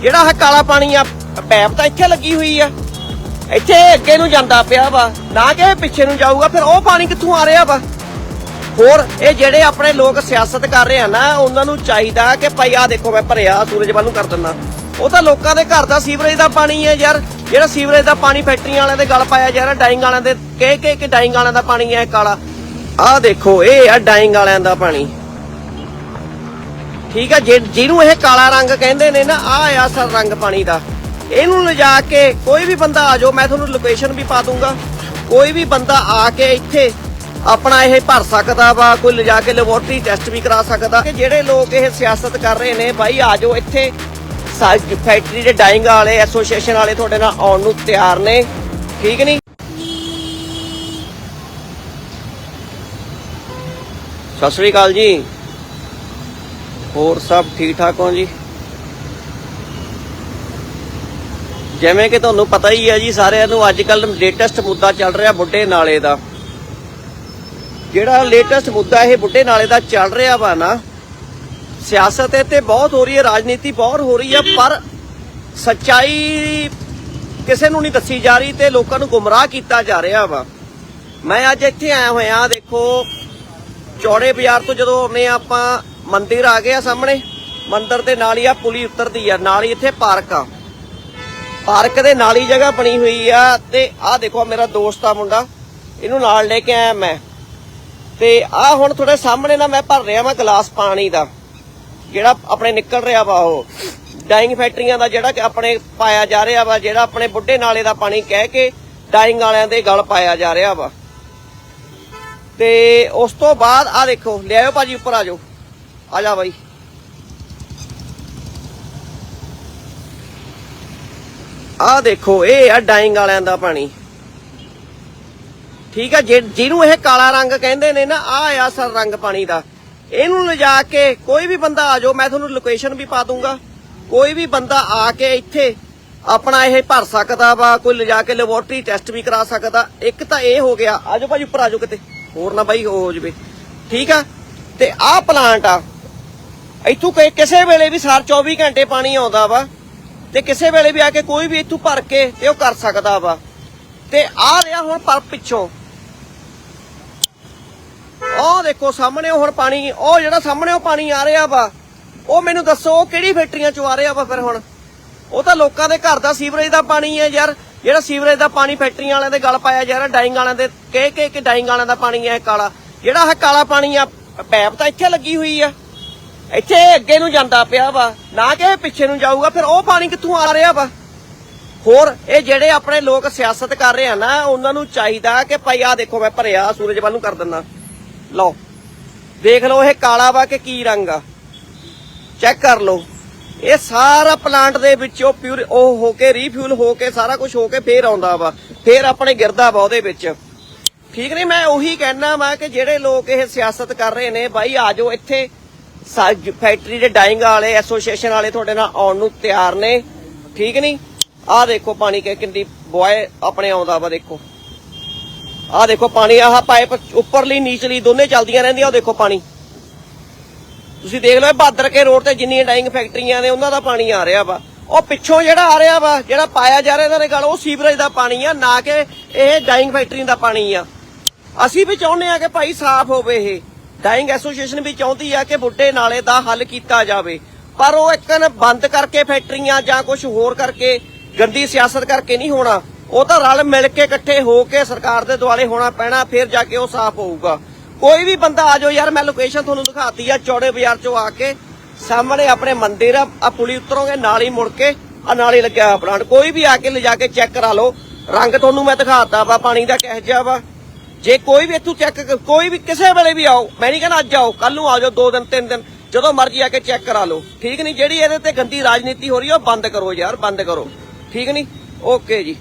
ਜਿਹੜਾ ਆਹ ਕਾਲਾ ਪਾਣੀ ਆ ਪੈਪ ਤਾਂ ਇੱਥੇ ਲੱਗੀ ਹੋਈ ਆ। ਇੱਥੇ ਅੱਗੇ ਨੂੰ ਜਾਂਦਾ ਪਿਆ ਵਾ। ਨਾ ਕਿ ਪਿੱਛੇ ਨੂੰ ਜਾਊਗਾ, ਫਿਰ ਉਹ ਪਾਣੀ ਕਿੱਥੋਂ ਆ ਰਿਹਾ ਵਾ? ਹੋਰ, ਇਹ ਜਿਹੜੇ ਆਪਣੇ ਲੋਕ ਸਿਆਸਤ ਕਰ ਰਹੇ ਆ ਨਾ, ਉਹਨਾਂ ਨੂੰ ਚਾਹੀਦਾ ਕਿ ਭਾਈ ਆ ਦੇਖੋ, ਮੈਂ ਭਰਿਆ ਸੂਰਜ ਵੱਲ ਨੂੰ ਕਰ ਦਿੰਦਾ। ਉਹ ਤਾਂ ਲੋਕਾਂ ਦੇ ਘਰ ਦਾ ਸੀਵਰੇਜ ਦਾ ਪਾਣੀ ਹੈ ਯਾਰ। ਜਿਹੜਾ ਸੀਵਰੇਜ ਦਾ ਪਾਣੀ ਫੈਕਟਰੀਆਂ ਵਾਲਿਆਂ ਦੇ ਗਲ ਪਾਇਆ ਜਾ ਰਿਹਾ, ਡਾਈਂਗ ਵਾਲਿਆਂ ਦੇ ਕਹਿ ਕਹਿ ਕੇ ਡਾਈਂਗ ਵਾਲਿਆਂ ਦਾ ਪਾਣੀ ਹੈ ਕਾਲਾ। ਆਹ ਦੇਖੋ, ਇਹ ਆ ਡਾਈਂਗ ਵਾਲਿਆਂ ਦਾ ਪਾਣੀ। ਠੀਕ ਆ ਜਿਹ- ਜਿਹਨੂੰ ਇਹ ਕਾਲਾ ਰੰਗ ਕਹਿੰਦੇ ਨੇ ਨਾ ਆ ਆ ਅਸਲ ਰੰਗ ਪਾਣੀ ਦਾ। ਇਹਨੂੰ ਲਿਜਾ ਕੇ ਕੋਈ ਵੀ ਬੰਦਾ ਆ ਜਾਓ, ਮੈਂ ਤੁਹਾਨੂੰ ਲੋਕੇਸ਼ਨ ਵੀ ਪਾ ਦੂੰਗਾ। ਕੋਈ ਵੀ ਬੰਦਾ ਆ ਕੇ ਇੱਥੇ ਆਪਣਾ ਇਹ ਭਰ ਸਕਦਾ ਵਾ, ਕੋਈ ਲਿਜਾ ਕੇ ਲੈਬੋਰਟਰੀ ਟੈਸਟ ਵੀ ਕਰਾ ਸਕਦਾ। ਕਿ ਜਿਹੜੇ ਲੋਕ ਇਹ ਸਿਆਸਤ ਕਰ ਰਹੇ ਨੇ ਭਾਈ ਆ ਜਾਓ ਇੱਥੇ। ਫੈਕਟਰੀ ਦੇ ਡਾਈਂਗ ਵਾਲੇ ਐਸੋਸੀਏਸ਼ਨ ਵਾਲੇ ਤੁਹਾਡੇ ਨਾਲ ਆਉਣ ਨੂੰ ਤਿਆਰ ਨੇ। ਠੀਕ ਨਹੀਂ? ਸਤਿ ਸ੍ਰੀ ਅਕਾਲ ਜੀ। ਹੋਰ ਸਭ ਠੀਕ ਠਾਕ ਹੋ ਜੀ? ਜਿਵੇਂ ਕਿ ਤੁਹਾਨੂੰ ਪਤਾ ਹੀ ਹੈ ਜੀ, ਸਾਰਿਆਂ ਨੂੰ ਅੱਜ ਕੱਲ ਲੇਟੈਸਟ ਮੁੱਦਾ ਚੱਲ ਰਿਹਾ ਬੁੱਢੇ ਨਾਲੇ ਦਾ। ਜਿਹੜਾ ਲੇਟੈਸਟ ਮੁੱਦਾ ਇਹ ਬੁੱਢੇ ਨਾਲੇ ਦਾ ਚੱਲ ਰਿਹਾ ਵਾ ਨਾ, ਸਿਆਸਤ ਇੱਥੇ ਬਹੁਤ ਹੋ ਰਹੀ ਹੈ, ਰਾਜਨੀਤੀ ਬਹੁਤ ਹੋ ਰਹੀ ਹੈ ਪਰ ਸੱਚਾਈ ਕਿਸੇ ਨੂੰ ਨਹੀਂ ਦੱਸੀ ਜਾ ਰਹੀ ਤੇ ਲੋਕਾਂ ਨੂੰ ਗੁੰਮਰਾਹ ਕੀਤਾ ਜਾ ਰਿਹਾ ਵਾ। ਮੈਂ ਅੱਜ ਇੱਥੇ ਆਇਆ ਹੋਇਆ, ਦੇਖੋ, ਚੌੜੇ ਬਾਜ਼ਾਰ ਤੋਂ ਜਦੋਂ ਆਉਂਦੇ ਆਪਾਂ ਮੰਦਿਰ ਆ ਗਿਆ ਸਾਹਮਣੇ। ਮੰਦਿਰ ਦੇ ਨਾਲ ਹੀ ਆ ਪੁਲੀ ਉਤਰਦੀ ਆ, ਨਾਲ ਹੀ ਇੱਥੇ ਪਾਰਕ ਆ। ਪਾਰਕ ਦੇ ਨਾਲ ਹੀ ਜਗ੍ਹਾ ਬਣੀ ਹੋਈ ਆ ਤੇ ਆਹ ਦੇਖੋ ਮੇਰਾ ਦੋਸਤ ਆ ਮੁੰਡਾ, ਇਹਨੂੰ ਨਾਲ ਲੈ ਕੇ ਆਇਆ ਮੈਂ। ਤੇ ਆਹ ਹੁਣ ਤੁਹਾਡੇ ਸਾਹਮਣੇ ਨਾ ਮੈਂ ਭਰ ਰਿਹਾ ਮੈਂ ਗਲਾਸ ਪਾਣੀ ਦਾ, ਜਿਹੜਾ ਆਪਣੇ ਨਿਕਲ ਰਿਹਾ ਵਾ ਉਹ। ਡਾਈਂਗ ਫੈਕਟਰੀਆਂ ਦਾ ਜਿਹੜਾ ਆਪਣੇ ਪਾਇਆ ਜਾ ਰਿਹਾ ਵਾ, ਜਿਹੜਾ ਆਪਣੇ ਬੁੱਢੇ ਨਾਲੇ ਦਾ ਪਾਣੀ ਕਹਿ ਕੇ ਡਾਈਂਗ ਵਾਲਿਆਂ ਦੇ ਗਲ ਪਾਇਆ ਜਾ ਰਿਹਾ ਵਾ। ਤੇ ਉਸ ਤੋਂ ਬਾਅਦ ਆ ਦੇਖੋ ਲਿਆਓ ਭਾਜੀ, ਉੱਪਰ ਆ ਜਾਓ। ਆ ਜਾ ਬਾਈ। ਆ ਦੇਖੋ, ਇਹ ਆ ਡਾਈਂਗ ਵਾਲਿਆਂ ਦਾ ਪਾਣੀ। ਠੀਕ ਆ ਜਿਹਨੂੰ ਇਹ ਕਾਲਾ ਰੰਗ ਕਹਿੰਦੇ ਨੇ ਨਾ, ਆ ਆ ਅਸਲ ਰੰਗ ਪਾਣੀ ਦਾ। ਇਹਨੂੰ ਲਿਜਾ ਕੇ ਕੋਈ ਵੀ ਬੰਦਾ ਆ ਜਾਓ, ਮੈਂ ਤੁਹਾਨੂੰ ਲੋਕੇਸ਼ਨ ਵੀ ਪਾ ਦੂੰਗਾ। ਕੋਈ ਵੀ ਬੰਦਾ ਆ ਕੇ ਇੱਥੇ ਆਪਣਾ ਇਹ ਭਰ ਸਕਦਾ ਵਾ, ਕੋਈ ਲਿਜਾ ਕੇ ਲੈਬੋਰਟਰੀ ਟੈਸਟ ਵੀ ਕਰਾ ਸਕਦਾ। ਇੱਕ ਤਾਂ ਇਹ ਹੋ ਗਿਆ ਆਜੋ ਭਾਜੀ ਉੱਪਰ ਆਜੋ ਕਿਤੇ। ਹੋਰ ਨਾ ਬਾਈ ਹੋ ਜਵੇ। ਠੀਕ ਆ, ਤੇ ਆਹ ਪਲਾਂਟ ਆ ਇੱਥੋਂ ਕਿ- ਕਿਸੇ ਵੇਲੇ ਵੀ ਸਾਰ 24 ਘੰਟੇ ਪਾਣੀ ਆਉਂਦਾ ਵਾ ਤੇ ਕਿਸੇ ਵੇਲੇ ਵੀ ਆ ਕੇ ਕੋਈ ਵੀ ਇੱਥੋਂ ਭਰ ਕੇ ਤੇ ਉਹ ਕਰ ਸਕਦਾ ਵਾ। ਤੇ ਆ ਰਿਹਾ ਹੁਣ ਪਰ ਪਿੱਛੋਂ। ਉਹ ਦੇਖੋ ਸਾਹਮਣੇ ਹੁਣ ਪਾਣੀ, ਉਹ ਜਿਹੜਾ ਸਾਹਮਣੇ ਉਹ ਪਾਣੀ ਆ ਰਿਹਾ ਵਾ, ਉਹ ਮੈਨੂੰ ਦੱਸੋ ਉਹ ਕਿਹੜੀ ਫੈਕਟਰੀਆਂ ਚੋਂ ਆ ਰਿਹਾ ਵਾ ਫਿਰ ਹੁਣ? ਉਹ ਤਾਂ ਲੋਕਾਂ ਦੇ ਘਰ ਦਾ ਸੀਵਰੇਜ ਦਾ ਪਾਣੀ ਹੈ ਯਾਰ, ਜਿਹੜਾ ਸੀਵਰੇਜ ਦਾ ਪਾਣੀ ਫੈਕਟਰੀਆਂ ਵਾਲਿਆਂ ਦੇ ਗਲ ਪਾਇਆ ਜਾ ਰਿਹਾ ਡਾਈਂਗ ਵਾਲਿਆਂ ਦੇ ਕਹਿ ਕਹਿ ਕੇ ਡਾਈਂਗ ਵਾਲਿਆਂ ਦਾ ਪਾਣੀ ਹੈ ਇਹ ਕਾਲਾ। ਜਿਹੜਾ ਆਹ ਕਾਲਾ ਪਾਣੀ ਆ, ਪੈਪ ਤਾਂ ਇੱਥੇ ਲੱਗੀ ਹੋਈ ਆ। ਇੱਥੇ ਅੱਗੇ ਨੂੰ ਜਾਂਦਾ ਪਿਆ ਵਾ। ਨਾ ਕਿ ਇਹ ਪਿੱਛੇ ਨੂੰ ਜਾਊਗਾ, ਫਿਰ ਉਹ ਪਾਣੀ ਕਿੱਥੋਂ ਆ ਰਿਹਾ ਵਾ? ਹੋਰ, ਇਹ ਜਿਹੜੇ ਆਪਣੇ ਲੋਕ ਸਿਆਸਤ ਕਰ ਰਹੇ ਆ ਨਾ, ਉਹਨਾਂ ਨੂੰ ਚਾਹੀਦਾ ਕਿ ਭਾਈ ਆ ਦੇਖੋ, ਮੈਂ ਭਰਿਆ ਸੂਰਜ ਵੱਲ ਨੂੰ ਕਰ ਦਿੰਦਾ। ਲਓ, ਦੇਖ ਲਓ ਇਹ ਕਾਲਾ ਵਾ ਕਿ ਕੀ ਰੰਗ ਆ। ਚੈੱਕ ਕਰ ਲਓ। ਇਹ ਸਾਰਾ ਪਲਾਂਟ ਦੇ ਵਿੱਚੋਂ ਪਿਊਰ ਉਹ ਹੋ ਕੇ ਰੀਫਿਊਲ ਹੋ ਕੇ ਸਾਰਾ ਕੁਝ ਹੋ ਕੇ ਫੇਰ ਆਉਂਦਾ ਵਾ। ਫੇਰ ਆਪਣੇ ਗਿਰਦਾ ਵਾ ਉਹਦੇ ਵਿੱਚ। ਠੀਕ ਨਹੀਂ, ਮੈਂ ਉਹੀ ਕਹਿਣਾ ਵਾ ਕਿ ਜਿਹੜੇ ਲੋਕ ਇਹ ਸਿਆਸਤ ਕਰ ਰਹੇ ਨੇ, ਬਾਈ ਆ ਜਾਓ ਇੱਥੇ। ਫੈਕਟਰੀ ਦੇ ਡਾਈਂਗ ਵਾਲੇ, ਐਸੋਸੀਏਸ਼ਨ ਵਾਲੇ ਤੁਹਾਡੇ ਨਾਲ ਆਉਣ ਨੂੰ ਤਿਆਰ ਨੇ। ਠੀਕ ਨਹੀਂ? ਆਹ ਦੇਖੋ ਪਾਣੀ ਕਿੰਨੀ ਬੋਏ ਆਪਣੇ ਆਉਂਦਾ ਵਾ ਦੇਖੋ। ਆਹ ਦੇਖੋ ਪਾਣੀ, ਆਹ ਪਾਈਪ ਉੱਪਰਲੀ, ਨੀਚਲੀ ਦੋਨੇ ਚੱਲਦੀਆਂ ਰਹਿੰਦੀਆਂ ਉਹ ਦੇਖੋ ਪਾਣੀ। ਤੁਸੀਂ ਦੇਖ ਲਓ ਇਹ ਬਹਾਦਰ ਕੇ ਰੋਡ ਤੇ ਜਿੰਨੀਆਂ ਡਾਈਂਗ ਫੈਕਟਰੀਆਂ ਨੇ, ਉਹਨਾਂ ਦਾ ਪਾਣੀ ਆ ਰਿਹਾ ਵਾ। ਉਹ ਪਿੱਛੋਂ ਜਿਹੜਾ ਆ ਰਿਹਾ ਵਾ, ਜਿਹੜਾ ਪਾਇਆ ਜਾ ਰਿਹਾ ਇਹਨਾਂ ਦੇ ਗੱਲ ਉਹ ਸੀਵਰੇਜ ਦਾ ਪਾਣੀ ਆ, ਨਾ ਕਿ ਇਹ ਡਾਈਂਗ ਫੈਕਟਰੀ ਦਾ ਪਾਣੀ ਆ। ਅਸੀਂ ਵੀ ਚਾਹੁੰਦੇ ਆ ਕਿ ਭਾਈ ਸਾਫ਼ ਹੋਵੇ ਇਹ। ਡਾਈਂਗ ਐਸੋਸੀਏਸ਼ਨ ਵੀ ਚਾਹੁੰਦੀ ਆ ਕਿ ਬੁੱਢੇ ਨਾਲੇ ਦਾ ਹੱਲ ਕੀਤਾ ਜਾਵੇ, ਪਰ ਉਹ ਇੱਕਨ ਬੰਦ ਕਰਕੇ ਫੈਕਟਰੀਆਂ ਜਾਂ ਕੁਝ ਹੋਰ ਕਰਕੇ ਗੰਦੀ ਸਿਆਸਤ ਕਰਕੇ ਨਹੀਂ ਹੋਣਾ। ਉਹ ਤਾਂ ਰਲ ਮਿਲ ਕੇ ਇਕੱਠੇ ਹੋ ਕੇ ਸਰਕਾਰ ਦੇ ਦੁਆਲੇ ਹੋਣਾ ਪੈਣਾ, ਫਿਰ ਜਾ ਕੇ ਉਹ ਸਾਫ਼ ਹੋਊਗਾ। ਕੋਈ ਵੀ ਬੰਦਾ ਆ ਜਾਓ ਯਾਰ, ਮੈਂ ਲੋਕੇਸ਼ਨ ਤੁਹਾਨੂੰ ਦਿਖਾਤੀ ਆ, ਚੌੜੇ ਬਾਜ਼ਾਰ ਚੋਂ ਆ ਕੇ ਸਾਹਮਣੇ ਆਪਣੇ ਮੰਦਿਰ ਆ ਆ ਪੁਲੀ ਉਤਰੋਗੇ, ਨਾਲ ਹੀ ਮੁੜ ਕੇ ਆ ਨਾਲ ਹੀ ਲੱਗਿਆ ਹੋਇਆ ਪਲਾਂਟ ਕੋਈ ਵੀ ਆ ਕੇ ਲਿਜਾ ਕੇ ਚੈੱਕ ਕਰਾ ਲਓ। ਰੰਗ ਤੁਹਾਨੂੰ ਮੈਂ ਦਿਖਾਤਾ ਵਾ, ਪਾਣੀ ਦਾ ਕਿਹੋ ਜਿਹਾ ਵਾ। ਜੇ ਕੋਈ ਵੀ ਇੱਥੋਂ ਚੈੱਕ ਕੋਈ ਵੀ ਕਿਸੇ ਵੇਲੇ ਵੀ ਆਓ, ਮੈਂ ਨਹੀਂ ਕਹਿੰਦਾ ਅੱਜ ਆਓ ਕੱਲ ਨੂੰ ਆ ਜਾਓ, ਦੋ ਦਿਨ, ਤਿੰਨ ਦਿਨ, ਜਦੋਂ ਮਰਜ਼ੀ ਆ ਕੇ ਚੈੱਕ ਕਰਾ ਲਓ। ਠੀਕ ਨਹੀਂ? ਜਿਹੜੀ ਇਹਦੇ ਤੇ ਗੰਦੀ ਰਾਜਨੀਤੀ ਹੋ ਰਹੀ ਹੈ ਉਹ ਬੰਦ ਕਰੋ ਯਾਰ, ਬੰਦ ਕਰੋ। ਠੀਕ ਨਹੀਂ? ਓਕੇ ਜੀ।